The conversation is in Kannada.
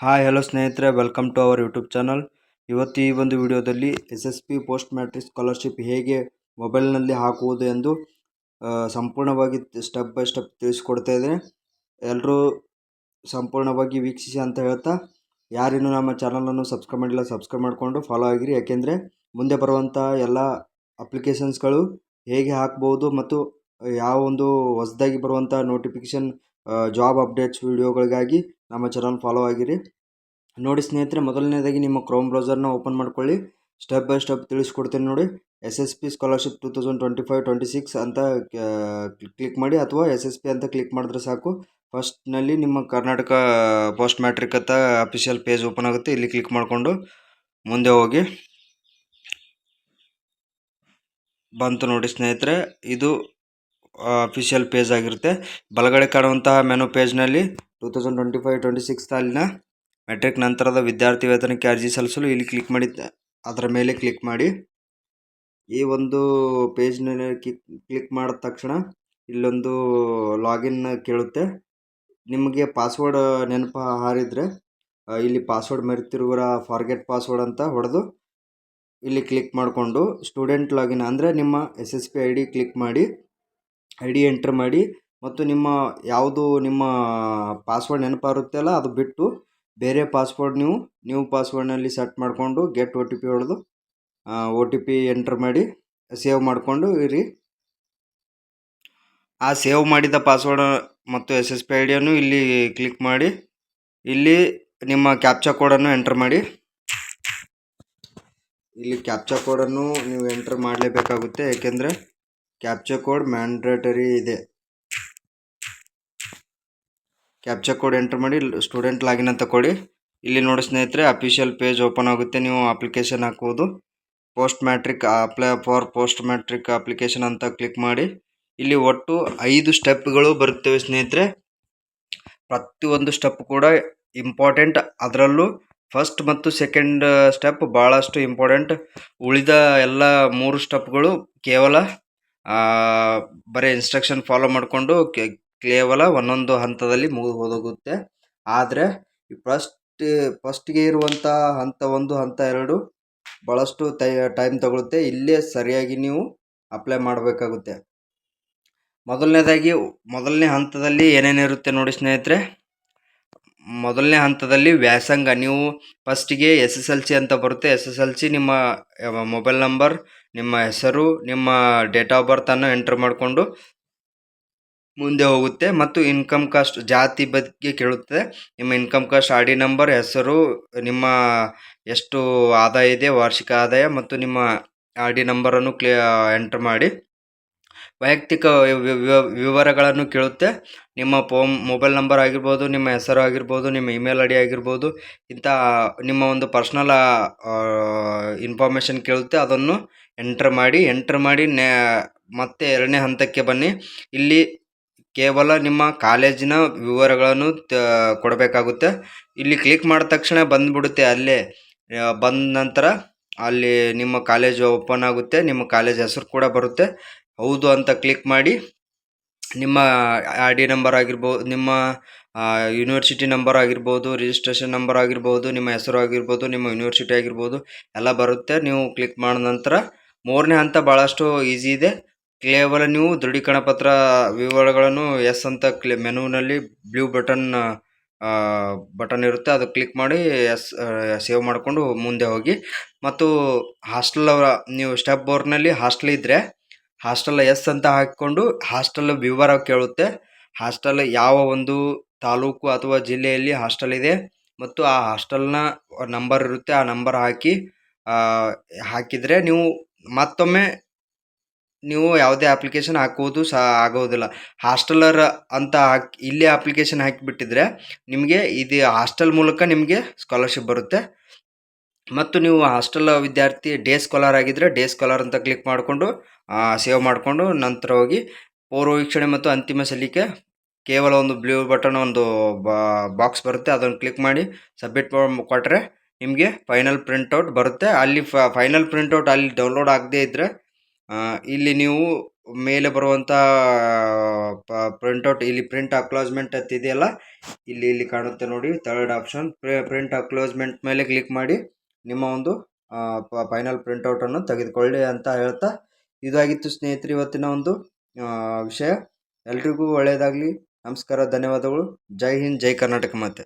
ಹಾಯ್ ಹಲೋ ಸ್ನೇಹಿತರೆ welcome to our YouTube channel ಇವತ್ತು ಈ ಒಂದು ವಿಡಿಯೋದಲ್ಲಿ S S P post matric scholarship ಹೇಗೆ ಮೊಬೈಲ್ನಲ್ಲಿ ಹಾಕುವುದು ಎಂದು ಸಂಪೂರ್ಣವಾಗಿ ಸ್ಟೆಪ್ ಬೈ ಸ್ಟೆಪ್ ತಿಳಿಸ್ಕೊಡ್ತಾ ಇದ್ದೇನೆ. ಎಲ್ಲರೂ ಸಂಪೂರ್ಣವಾಗಿ ವೀಕ್ಷಿಸಿ ಅಂತ ಹೇಳ್ತಾ, ಯಾರಿನ್ನೂ ನಮ್ಮ ಚಾನಲನ್ನು ಸಬ್ಸ್ಕ್ರೈಬ್ ಮಾಡಿಲ್ಲ ಸಬ್ಸ್ಕ್ರೈಬ್ ಮಾಡಿಕೊಂಡು ಫಾಲೋ ಆಗಿರಿ. ಯಾಕೆಂದರೆ, ಮುಂದೆ ಬರುವಂಥ ಎಲ್ಲ ಅಪ್ಲಿಕೇಶನ್ಸ್ಗಳು ಹೇಗೆ ಹಾಕ್ಬೋದು ಮತ್ತು ಯಾವ ಒಂದು ಹೊಸದಾಗಿ ಬರುವಂಥ ನೋಟಿಫಿಕೇಷನ್ ಜಾಬ್ ಅಪ್ಡೇಟ್ಸ್ ವಿಡಿಯೋಗಳಿಗಾಗಿ ನಮ್ಮ ಚಾನಲ್ ಫಾಲೋ ಆಗಿರಿ. ನೋಡಿ ಸ್ನೇಹಿತರೆ, ಮೊದಲನೇದಾಗಿ ನಿಮ್ಮ ಕ್ರೋಮ್ ಬ್ರೌಸರ್ನ ಓಪನ್ ಮಾಡ್ಕೊಳ್ಳಿ. ಸ್ಟೆಪ್ ಬೈ ಸ್ಟೆಪ್ ತಿಳಿಸ್ಕೊಡ್ತೀನಿ ನೋಡಿ. S S P scholarship two thousand twenty five twenty six ಅಂತ ಕ್ಲಿಕ್ ಮಾಡಿ ಅಥವಾ ಎಸ್ ಎಸ್ ಪಿ ಅಂತ ಕ್ಲಿಕ್ ಮಾಡಿದ್ರೆ ಸಾಕು. ಫಸ್ಟ್ನಲ್ಲಿ ನಿಮ್ಮ ಕರ್ನಾಟಕ ಪೋಸ್ಟ್ ಮ್ಯಾಟ್ರಿಕ್ ಅಂತ ಅಫಿಷಿಯಲ್ ಪೇಜ್ ಓಪನ್ ಆಗುತ್ತೆ. ಇಲ್ಲಿ ಕ್ಲಿಕ್ ಮಾಡಿಕೊಂಡು ಮುಂದೆ ಹೋಗಿ. ಬಂತು ನೋಡಿ ಸ್ನೇಹಿತರೆ, ಇದು ಅಫಿಷಿಯಲ್ ಪೇಜ್ ಆಗಿರುತ್ತೆ. ಬಲಗಡೆ ಕಾಣುವಂತಹ menu ಪೇಜ್ನಲ್ಲಿ two thousand twenty five twenty six ಸಾಲಿನ ಮೆಟ್ರಿಕ್ ನಂತರದ ವಿದ್ಯಾರ್ಥಿ ವೇತನಕ್ಕೆ ಅರ್ಜಿ ಸಲ್ಲಿಸಲು ಇಲ್ಲಿ ಕ್ಲಿಕ್ ಮಾಡಿ, ಅದರ ಮೇಲೆ ಕ್ಲಿಕ್ ಮಾಡಿ. ಈ ಒಂದು ಪೇಜ್ನಲ್ಲಿ ಕ್ಲಿಕ್ ಮಾಡಿದ ತಕ್ಷಣ ಇಲ್ಲೊಂದು ಲಾಗಿನ್ ಕೇಳುತ್ತೆ. ನಿಮಗೆ ಪಾಸ್ವರ್ಡ್ ನೆನಪು ಹಾರಿದರೆ ಇಲ್ಲಿ ಪಾಸ್ವರ್ಡ್ ಮರೆತಿರುವರ ಫಾರ್ಗೆಟ್ ಪಾಸ್ವರ್ಡ್ ಅಂತ ಹೊಡೆದು ಇಲ್ಲಿ ಕ್ಲಿಕ್ ಮಾಡಿಕೊಂಡು ಸ್ಟೂಡೆಂಟ್ ಲಾಗಿನ್ ಅಂದರೆ ನಿಮ್ಮ S S P I D click ಮಾಡಿ. ಐ ಡಿ ಎಂಟ್ರ್ ಮಾಡಿ ಮತ್ತು ನಿಮ್ಮ ಯಾವುದು ನಿಮ್ಮ ಪಾಸ್ವರ್ಡ್ ನೆನಪಾರುತ್ತಲ್ಲ ಅದು ಬಿಟ್ಟು ಬೇರೆ ಪಾಸ್ವರ್ಡ್ ನೀವು, ನ್ಯೂ ಪಾಸ್ವರ್ಡ್ನಲ್ಲಿ ಸೆಟ್ ಮಾಡಿಕೊಂಡು ಗೆಟ್ ಒ ಟಿ ಪಿ ಹೊಡೆದು ಒ ಟಿ ಪಿ ಎಂಟ್ರ್ ಮಾಡಿ ಸೇವ್ ಮಾಡಿಕೊಂಡು ಇರಿ. ಆ ಸೇವ್ ಮಾಡಿದ ಪಾಸ್ವರ್ಡ್ ಮತ್ತು ಎಸ್ ಎಸ್ ಪಿ ಐ ಡಿಯನ್ನು ಇಲ್ಲಿ ಕ್ಲಿಕ್ ಮಾಡಿ, ಇಲ್ಲಿ ನಿಮ್ಮ ಕ್ಯಾಪ್ಚಾ ಕೋಡನ್ನು ಎಂಟ್ರ್ ಮಾಡಿ. ಇಲ್ಲಿ ಕ್ಯಾಪ್ಚಾ ಕೋಡನ್ನು ನೀವು ಎಂಟ್ರ್ ಮಾಡಲೇಬೇಕಾಗುತ್ತೆ, ಏಕೆಂದರೆ ಕ್ಯಾಪ್ಚಾ ಕೋಡ್ ಮ್ಯಾಂಡೇಟರಿ ಇದೆ. ಕ್ಯಾಪ್ಚಾ ಕೋಡ್ ಎಂಟರ್ ಮಾಡಿ ಸ್ಟೂಡೆಂಟ್ ಲಾಗಿನ್ ಅಂತ ಕೊಡಿ. ಇಲ್ಲಿ ನೋಡಿ ಸ್ನೇಹಿತರೆ ಅಫಿಷಿಯಲ್ ಪೇಜ್ ಓಪನ್ ಆಗುತ್ತೆ. ನೀವು ಅಪ್ಲಿಕೇಶನ್ ಹಾಕುವುದು post matric apply for post matric application ಅಂತ ಕ್ಲಿಕ್ ಮಾಡಿ. ಇಲ್ಲಿ ಒಟ್ಟು ಐದು ಸ್ಟೆಪ್ಗಳು ಬರುತ್ತವೆ ಸ್ನೇಹಿತರೆ. ಪ್ರತಿಯೊಂದು ಸ್ಟೆಪ್ ಕೂಡ ಇಂಪಾರ್ಟೆಂಟ್ ಅದರಲ್ಲೂ ಫಸ್ಟ್ ಮತ್ತು ಸೆಕೆಂಡ್ ಸ್ಟೆಪ್ ಭಾಳಷ್ಟು ಇಂಪಾರ್ಟೆಂಟ್ ಉಳಿದ ಎಲ್ಲ ಮೂರು ಸ್ಟೆಪ್ಗಳು ಕೇವಲ ಬರೀ ಇನ್ಸ್ಟ್ರಕ್ಷನ್ ಫಾಲೋ ಮಾಡಿಕೊಂಡು ಕೇವಲ ಒಂದೊಂದು ಹಂತದಲ್ಲಿ ಮುಗಿದು ಹೋದೋಗುತ್ತೆ. ಆದರೆ ಫಸ್ಟ್ ಫಸ್ಟ್ಗೆ ಇರುವಂಥ ಹಂತ ಒಂದು, ಹಂತ ಎರಡು ಭಾಳಷ್ಟು ತೈ ಟೈಮ್ ತಗೊಳುತ್ತೆ. ಇಲ್ಲೇ ಸರಿಯಾಗಿ ನೀವು ಅಪ್ಲೈ ಮಾಡಬೇಕಾಗುತ್ತೆ. ಮೊದಲನೇದಾಗಿ, ಮೊದಲನೇ ಹಂತದಲ್ಲಿ ಏನೇನಿರುತ್ತೆ ನೋಡಿ ಸ್ನೇಹಿತರೆ. ಮೊದಲನೇ ಹಂತದಲ್ಲಿ ವ್ಯಾಸಂಗ. ನೀವು ಫಸ್ಟಿಗೆ ಎಸ್ ಎಸ್ ಎಲ್ ಸಿ ಅಂತ ಬರುತ್ತೆ. ಎಸ್ ಎಸ್ ಎಲ್ ಸಿ ನಿಮ್ಮ ಮೊಬೈಲ್ ನಂಬರ್ ನಿಮ್ಮ ಹೆಸರು, ನಿಮ್ಮ ಡೇಟ್ ಆಫ್ ಬರ್ತನ್ನು ಎಂಟ್ರ್ ಮಾಡಿಕೊಂಡು ಮುಂದೆ ಹೋಗುತ್ತೆ ಮತ್ತು ಇನ್ಕಮ್ ಕಾಸ್ಟ್ ಜಾತಿ ಬಗ್ಗೆ ಕೇಳುತ್ತೆ. ನಿಮ್ಮ income caste R D number ಹೆಸರು, ನಿಮ್ಮ ಎಷ್ಟು ಆದಾಯ ಇದೆ, ವಾರ್ಷಿಕ ಆದಾಯ ಮತ್ತು ನಿಮ್ಮ ಆರ್ ಡಿ ನಂಬರನ್ನು ಕ್ಲಿಯ ಎಂಟ್ರ್ ಮಾಡಿ. ವೈಯಕ್ತಿಕ ವಿವರಗಳನ್ನು ಕೇಳುತ್ತೆ. ನಿಮ್ಮ ಫೋನ್ ಮೊಬೈಲ್ ನಂಬರ್ ಆಗಿರ್ಬೋದು, ನಿಮ್ಮ ಹೆಸರು ಆಗಿರ್ಬೋದು, ನಿಮ್ಮ ಇಮೇಲ್ ಐ ಡಿ ಆಗಿರ್ಬೋದು, ಇಂಥ ನಿಮ್ಮ ಒಂದು ಪರ್ಸ್ನಲ್ ಇನ್ಫಾರ್ಮೇಷನ್ ಕೇಳುತ್ತೆ. ಅದನ್ನು ಎಂಟ್ರ್ ಮಾಡಿ ಎಂಟ್ರ್ ಮಾಡಿ, ನೇ, ಮತ್ತೆ ಎರಡನೇ ಹಂತಕ್ಕೆ ಬನ್ನಿ. ಇಲ್ಲಿ ಕೇವಲ ನಿಮ್ಮ ಕಾಲೇಜಿನ ವಿವರಗಳನ್ನು ಕೊಡಬೇಕಾಗುತ್ತೆ. ಇಲ್ಲಿ ಕ್ಲಿಕ್ ಮಾಡಿದ ತಕ್ಷಣ ಬಂದುಬಿಡುತ್ತೆ ಅಲ್ಲೇ. ಬಂದ ನಂತರ ಅಲ್ಲಿ ನಿಮ್ಮ ಕಾಲೇಜ್ ಓಪನ್ ಆಗುತ್ತೆ, ನಿಮ್ಮ ಕಾಲೇಜ್ ಹೆಸರು ಕೂಡ ಬರುತ್ತೆ. ಹೌದು ಅಂತ ಕ್ಲಿಕ್ ಮಾಡಿ, ನಿಮ್ಮ ಆರ್ ಡಿ ನಂಬರ್ ಆಗಿರ್ಬೋದು ನಿಮ್ಮ ಯೂನಿವರ್ಸಿಟಿ ನಂಬರ್ ಆಗಿರ್ಬೋದು ರಿಜಿಸ್ಟ್ರೇಷನ್ ನಂಬರ್ ಆಗಿರ್ಬೋದು, ನಿಮ್ಮ ಹೆಸರು ಆಗಿರ್ಬೋದು, ನಿಮ್ಮ ಯೂನಿವರ್ಸಿಟಿ ಆಗಿರ್ಬೋದು, ಎಲ್ಲ ಬರುತ್ತೆ. ನೀವು ಕ್ಲಿಕ್ ಮಾಡಿದ ನಂತರ ಮೂರನೇ ಹಂತ ಭಾಳಷ್ಟು ಈಸಿ ಇದೆ. ಕೇವಲ ನೀವು ದೃಢೀಕರಣ ಪತ್ರ ವಿವರಗಳನ್ನು ಎಸ್ ಅಂತ ಕ್ಲಿ, ಮೆನುವಿನಲ್ಲಿ ಬ್ಲೂ ಬಟನ್ ಬಟನ್ ಇರುತ್ತೆ. ಅದು ಕ್ಲಿಕ್ ಮಾಡಿ ಎಸ್ ಸೇವ್ ಮಾಡಿಕೊಂಡು ಮುಂದೆ ಹೋಗಿ. ಮತ್ತು ಹಾಸ್ಟೆಲ್ ಅವರ, ನೀವು ಸ್ಟೆಪ್ ಬೋರ್ನಲ್ಲಿ ಹಾಸ್ಟೆಲ್ ಇದ್ದರೆ ಹಾಸ್ಟೆಲ್ ಎಸ್ ಅಂತ ಹಾಕಿಕೊಂಡು ಹಾಸ್ಟೆಲ್ ವಿವರ ಕೇಳುತ್ತೆ. ಹಾಸ್ಟೆಲ್ ಯಾವ ಒಂದು ತಾಲೂಕು ಅಥವಾ ಜಿಲ್ಲೆಯಲ್ಲಿ ಹಾಸ್ಟೆಲ್ ಇದೆ ಮತ್ತು ಆ ಹಾಸ್ಟೆಲ್ನ ನಂಬರ್ ಇರುತ್ತೆ. ಆ ನಂಬರ್ ಹಾಕಿ ಹಾಕಿದರೆ ನೀವು ಮತ್ತೊಮ್ಮೆ ನೀವು ಯಾವುದೇ ಅಪ್ಲಿಕೇಶನ್ ಹಾಕುವುದು ಸಹ ಆಗೋದಿಲ್ಲ. ಹಾಸ್ಟೆಲರ್ ಅಂತ ಹಾಕಿ, ಇಲ್ಲೇ ಅಪ್ಲಿಕೇಶನ್ ಹಾಕಿಬಿಟ್ಟಿದ್ರೆ ನಿಮಗೆ ಇದು ಹಾಸ್ಟೆಲ್ ಮೂಲಕ ನಿಮಗೆ ಸ್ಕಾಲರ್ಶಿಪ್ ಬರುತ್ತೆ. ಮತ್ತು ನೀವು ಹಾಸ್ಟೆಲ್ ವಿದ್ಯಾರ್ಥಿ ಡೇ ಸ್ಕಾಲರ್ ಆಗಿದ್ದರೆ ಡೇ ಸ್ಕಾಲರ್ ಅಂತ ಕ್ಲಿಕ್ ಮಾಡಿಕೊಂಡು ಸೇವ್ ಮಾಡಿಕೊಂಡು ನಂತರ ಹೋಗಿ ಪೂರ್ವ ವೀಕ್ಷಣೆ ಮತ್ತು ಅಂತಿಮ ಸಲ್ಲಿಕೆ ಕೇವಲ ಒಂದು ಬ್ಲೂ ಬಟನ್ ಒಂದು ಬಾಕ್ಸ್ ಬರುತ್ತೆ. ಅದನ್ನು ಕ್ಲಿಕ್ ಮಾಡಿ ಸಬ್ಮಿಟ್ ಕೊಟ್ಟರೆ ನಿಮಗೆ ಫೈನಲ್ ಪ್ರಿಂಟೌಟ್ ಬರುತ್ತೆ. ಅಲ್ಲಿ ಫೈನಲ್ ಪ್ರಿಂಟೌಟ್ ಅಲ್ಲಿ ಡೌನ್ಲೋಡ್ ಆಗದೇ ಇದ್ದರೆ ಇಲ್ಲಿ ನೀವು ಮೇಲೆ ಬರುವಂಥ ಪ್ರಿಂಟೌಟ್ ಇಲ್ಲಿ ಪ್ರಿಂಟ್ ಅಕ್ಲೋಸ್ಮೆಂಟ್ ಅಂತ ಇದೆಯಲ್ಲ, ಇಲ್ಲಿ ಇಲ್ಲಿ ಕಾಣುತ್ತೆ ನೋಡಿ. ಥರ್ಡ್ ಆಪ್ಷನ್ ಪ್ರಿಂಟ್ ಅಕ್ಲೋಸ್ಮೆಂಟ್ ಮೇಲೆ ಕ್ಲಿಕ್ ಮಾಡಿ ನಿಮ್ಮ ಒಂದು ಫೈನಲ್ ಪ್ರಿಂಟೌಟನ್ನು ತೆಗೆದುಕೊಳ್ಳಿ ಅಂತ ಹೇಳ್ತಾ. ಇದಾಗಿತ್ತು ಸ್ನೇಹಿತರೆ, ಇವತ್ತಿನ ಒಂದು ವಿಷಯ. ಎಲ್ರಿಗೂ ಒಳ್ಳೆಯದಾಗಲಿ. ನಮಸ್ಕಾರ, ಧನ್ಯವಾದಗಳು. ಜೈ ಹಿಂದ್, ಜೈ ಕರ್ನಾಟಕ ಮಾತೆ.